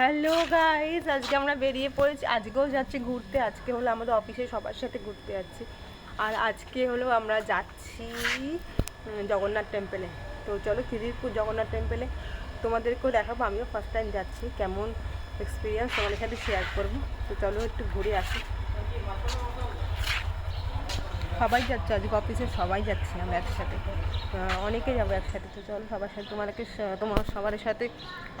Hello guys, আজকে আমরা বেরিয়ে পড়েছি। আজকেও যাচ্ছি ঘুরতে, আজকে হলো আমাদের অফিসে সবার সাথে ঘুরতে যাচ্ছি। আর আজকে হলো আমরা যাচ্ছি জগন্নাথ টেম্পলে তো চলো খিদিরপুর জগন্নাথ টেম্পলে তোমাদেরকেও দেখাবো, আমিও ফার্স্ট টাইম যাচ্ছি। কেমন এক্সপিরিয়েন্স তোমাদের সাথে শেয়ার করব। তো চলো একটু ঘুরে আসি। সবাই যাচ্ছে আজকে অফিসে সবাই যাচ্ছি আমরা একসাথে। অনেকে যাব একসাথে, তো চলো সবার সাথে তোমাদেরকে তোমার সবার সাথে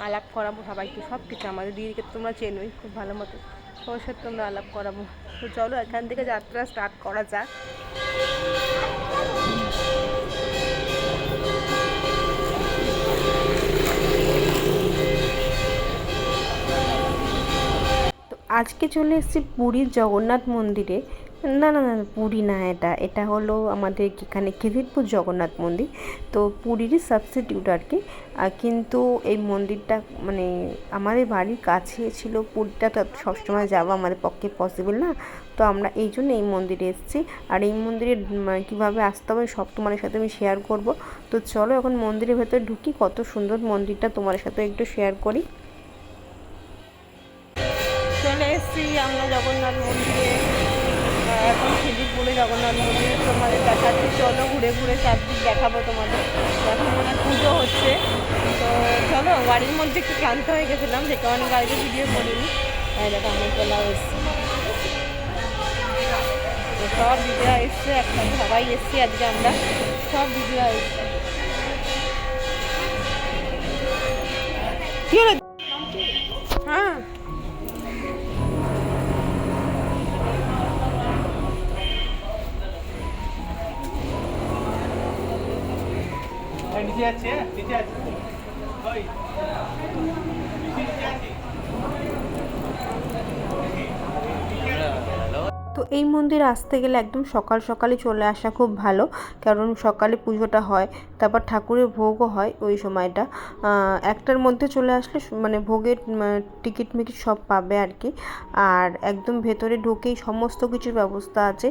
আলাপ করাবো সবাইকে সব কিছু আমাদের দিদিকে তোমরা চেনোই খুব ভালো মতো, সবার সাথে তোমরা আলাপ করাবো। তো চলো এখান থেকে যাত্রা স্টার্ট করা যাক। আজকে চলে এসেছি পুরীর জগন্নাথ মন্দিরে। না না না পুরী না এটা। এটা হলো আমাদের এখানে খিদিরপুর জগন্নাথ মন্দির। তো পুরীরই সাবস্টিটিউট আর কি। কিন্তু এই মন্দিরটা মানে আমাদের বাড়ির কাছে ছিল। পুরীটা তো সবসময় যাওয়া আমাদের পক্ষে পসিবল না। তো আমরা এই জন্য এই মন্দিরে এসেছি। আর এই মন্দিরে মানে কীভাবে আসতে হবে সব তোমাদের সাথে আমি শেয়ার করব। তো চলো এখন মন্দিরের ভেতরে ঢুকি। কত সুন্দর মন্দিরটা তোমার সাথে একটু শেয়ার করি। চলে এসেছি আমরা জগন্নাথ জগন্নাথ মন্দির, তোমাদের দেখাচ্ছি। চলো ঘুরে ঘুরে চারদিক দেখাবো তোমাদের। এখন মনে পুজো হচ্ছে। তো চলো, বাড়ির মধ্যে একটু ক্লান্ত হয়ে গেছিলাম, যে কারণে গাড়িতে ভিডিও করিনি। দেখো, আমার এসছে। তো সব ভিডিও এসছে একসাথে সবাই এসছি আজকে আমরা। সব ভিডিও এসছে। কি নিচে আছে নিচে আছে ওই নিচে আছে তো এই মন্দির আসতে গেলে একদম সকাল সকালে চলে আসা খুব ভালো। কারণ সকালে পুজোটা হয়, তারপর ঠাকুরের ভোগও হয় ওই সময়টা। একটার মধ্যে চলে আসলে মানে ভোগের টিকিট মিকিট সব পাবে আর কি আর একদম ভেতরে ঢুকেই সমস্ত কিছুর ব্যবস্থা আছে।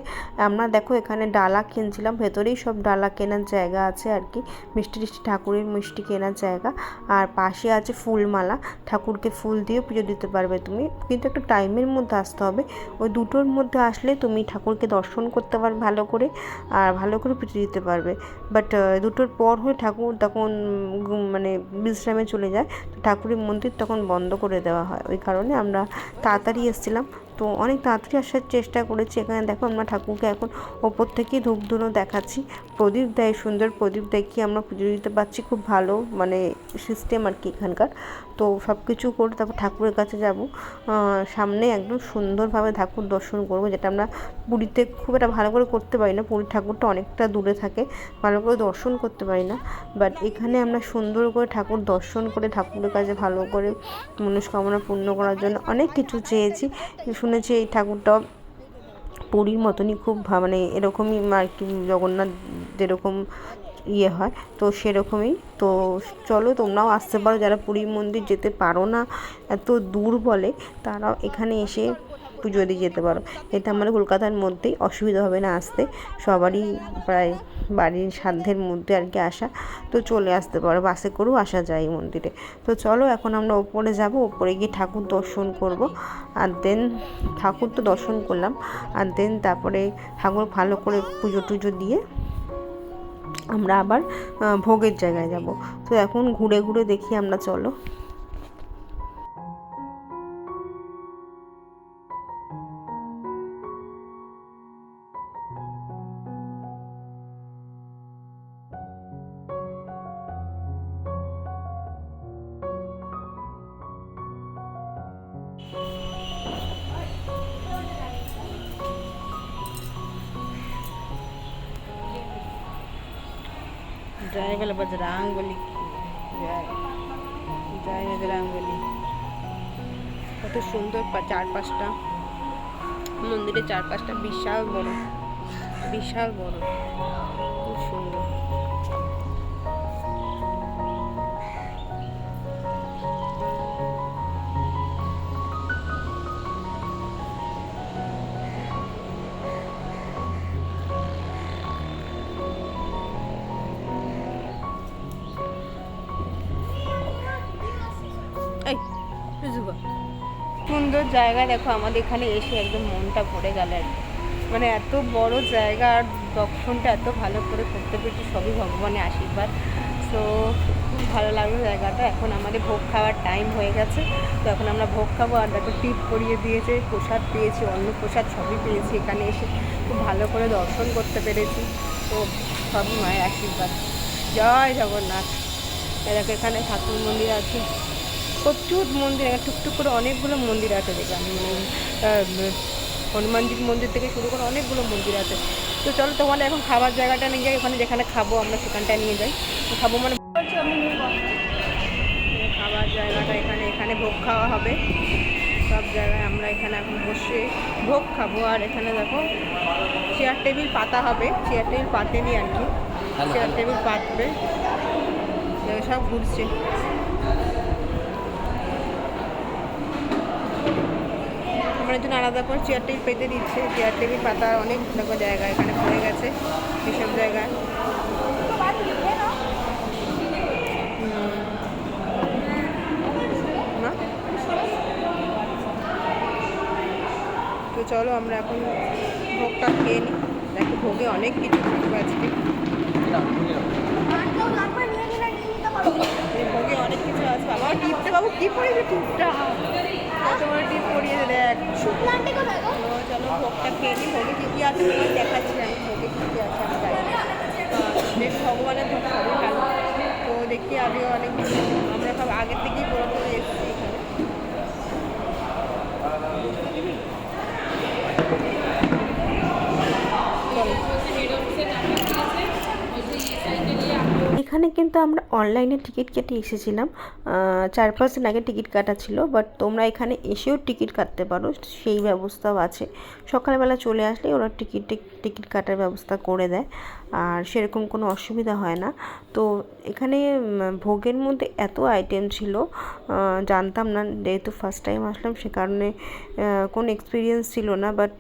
আমরা দেখো এখানে ডালা কিনছিলাম, ভেতরেই সব ডালা কেনার জায়গা আছে আর কি মিষ্টি টিষ্টি ঠাকুরের মিষ্টি কেনার জায়গা। আর পাশে আছে ফুলমালা, ঠাকুরকে ফুল দিয়ে পুজো দিতে পারবে তুমি। কিন্তু একটু টাইমের মধ্যে আসতে হবে। ওই দুটোর মধ্যে আসলে তুমি ঠাকুরকে দর্শন করতে পারবে ভালো করে, আর ভালো করে পুজো দিতে পারবে। বাট দুটোর পর হয়ে ঠাকুর তখন মানে বিশ্রামে চলে যায়। তো ঠাকুরের মন্দির তখন বন্ধ করে দেওয়া হয়। ওই কারণে আমরা তাড়াতাড়ি এসেছিলাম। তো অনেক তাড়াতাড়ি আসার চেষ্টা করেছি। এখানে দেখো আমরা ঠাকুরকে এখন ওপর থেকেই ধূপ ধুনো দেখাচ্ছি। প্রদীপ দেয়, সুন্দর প্রদীপ দেখিয়ে আমরা পুজো দিতে পারছি খুব ভালো মানে সিস্টেম আর কি এখানকার। তো সব কিছু করে তারপর ঠাকুরের কাছে যাব। সামনে একদম সুন্দরভাবে ঠাকুর দর্শন করব, যেটা আমরা পুরীতে খুব একটা ভালো করে করতে পারি না। পুরীর ঠাকুরটা অনেকটা দূরে থাকে, ভালো করে দর্শন করতে পারি না। বাট এখানে আমরা সুন্দর করে ঠাকুর দর্শন করে ঠাকুরের কাছে ভালো করে মনস্কামনা পূর্ণ করার জন্য অনেক কিছু চেয়েছি। শুনেছি এই ঠাকুরটা পুরীর মতনই খুব মানে এরকমই আর কি জগন্নাথ যেরকম ইয়ে হয়, তো সেরকমই। তো চলো তোমরাও আসতে পারো, যারা পুরীর মন্দির যেতে পারো না এত দূর বলে, তারাও এখানে এসে পুজো দিয়ে যেতে পারো। এটা আমাদের কলকাতার মধ্যেই অসুবিধা হবে না আসতে। সবারই প্রায় বাড়ির সাধ্যের মধ্যে আর কি আসা। তো চলে আসতে পারো, বাসে করেও আসা যায় এই মন্দিরে। তো চলো এখন আমরা ওপরে যাব, ওপরে গিয়ে ঠাকুর দর্শন করব। আর দেন ঠাকুর তো দর্শন করলাম। আর দেন তারপরে ঠাকুর ভালো করে পুজো টুজো দিয়ে আমরা আবার ভোগের জায়গায় যাব। তো এখন ঘুরে ঘুরে দেখি আমরা, চলো। জয় বলে বজরাং বলি জয় জয় রাঙ্গলি বলি কত সুন্দর চারপাশটা মন্দিরের চারপাশটা বিশাল বড় বিশাল বড় সুন্দর জায়গা, দেখো আমাদের এখানে এসে একদম মনটা ভরে গেল মানে এত বড় জায়গা আর দর্শনটা এত ভালো করে করতে পেরেছি, সবই ভগবানের আশীর্বাদ। সো ভালো লাগল জায়গাটা। এখন আমাদের ভোগ খাওয়ার টাইম হয়ে গেছে। তো এখন আমরা ভোগ খাব আর দেখো টিপ করিয়ে দিয়েছে, প্রসাদ পেয়েছি অন্ন প্রসাদ সবই পেয়েছি এখানে এসে। খুব ভালো করে দর্শন করতে পেরেছি। তো সবই মায়ের আশীর্বাদ। জয় জগন্নাথ। এরকম এখানে ঠাকুর মন্দির আছে। প্রচুর মন্দির এখানে টুকটুক করে অনেকগুলো মন্দির আছে দেখলাম মানে হনুমানজির মন্দির থেকে শুরু করে অনেকগুলো মন্দির আছে। তো চলো তোমাদের এখন খাবার জায়গাটা নিয়ে যাই ওখানে যেখানে খাব আমরা সেখানটা নিয়ে যাই। তো খাব মানে খাবার জায়গাটা এখানে এখানে ভোগ খাওয়া হবে। সব জায়গায় আমরা এখানে এখন বসে ভোগ খাব। আর এখানে দেখো চেয়ার টেবিল পাতা হবে। চেয়ার টেবিল পাতেনি আর কি। চেয়ার টেবিল পাতবে। সব ঘুরছে। আমার জন্য আলাদা করে চেয়ার টেবিল পেতে দিচ্ছে। চেয়ার টেবিল পাতা অনেক দেখো জায়গা এখানে পড়ে গেছে এসব জায়গায়? তো চলো আমরা এখন ভোগটা খেয়ে নিই দেখো ভোগে অনেক কিছু থাকবে আজকে ভোগে অনেক কিছু আছে। বাবা টিপটা বাবু কি পড়েছে টিপটা তো চলো ভোগটা খেয়ে নিই ভোগে কী কী আছে তোমার দেখাচ্ছি আমি। ভোগে কী কী আছে আমি জানি। বেশ ভগবানের ভোগ সবই ভালো তো দেখি আগে অনেক আমরা সব আগের থেকেই বড় করে এসেছি এখানে। এখানে কিন্তু আমরা অনলাইনে টিকিট কেটে এসেছিলাম। চার পাঁচ দিন আগে টিকিট কাটা ছিল বাট তোমরা এখানে এসেও টিকিট কাটতে পারো, সেই ব্যবস্থাও আছে। সকালবেলা চলে আসলে ওরা টিকিট টিকিট কাটার ব্যবস্থা করে দেয়, আর সেরকম কোনো অসুবিধা হয় না। তো এখানে ভোগের মধ্যে এত আইটেম ছিল জানতাম না, যেহেতু ফার্স্ট টাইম আসলাম, সে কারণে কোনো এক্সপিরিয়েন্স ছিল না বাট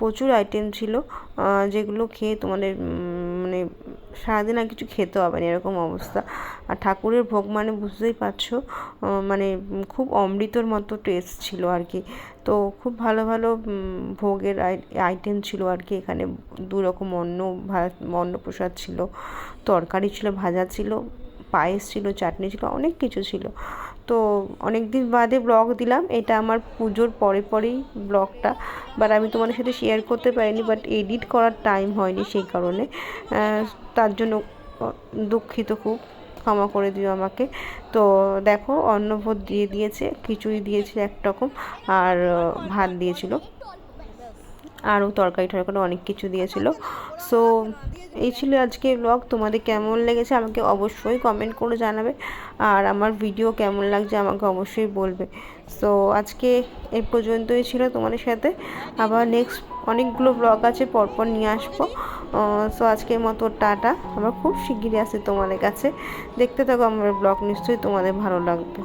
প্রচুর আইটেম ছিল যেগুলো খেয়ে তোমাদের মানে সারাদিন আর কিছু খেতে হবে না, এরকম অবস্থা। আর ঠাকুরের ভোগ মানে বুঝতেই পারছ মানে খুব অমৃতর মতো টেস্ট ছিল আর কি। তো খুব ভালো ভালো ভোগের আইটেম ছিল আর কি এখানে। দু রকম অন্ন অন্নপ্রসাদ ছিল, তরকারি ছিল, ভাজা ছিল, পায়েস ছিল, চাটনি ছিল, অনেক কিছু ছিল। তো অনেক দিন বাদে ব্লগ দিলাম। এটা আমার পুজোর পরে পরেই ব্লগটা বাট আমি তোমাদের সাথে শেয়ার করতে পারিনি বাট এডিট করার টাইম হয়নি সেই কারণে। তার জন্য দুঃখিত খুব। ক্ষমা করে দিও আমাকে। তো দেখো, অন্নভোগ দিয়ে দিয়েছে, খিচুড়ি দিয়েছে একরকম আর ভাত দিয়েছিল। আরও তরকারি টরকারি অনেক কিছু দিয়েছিল। সো এই ছিল আজকে ব্লগ তোমাদের কেমন লেগেছে আমাকে অবশ্যই কমেন্ট করে জানাবে। আর আমার ভিডিও কেমন লাগছে আমাকে অবশ্যই বলবে। সো আজকে এই পর্যন্তই ছিল তোমাদের সাথে। আবার নেক্সট অনেকগুলো ব্লগ আছে, পরপর নিয়ে আসব। সো আজকের মতো টাটা। আমার খুব শিগগিরই আছে তোমাদের কাছে। দেখতে থাকো আমার ব্লগ নিশ্চয়ই তোমাদের ভালো লাগবে।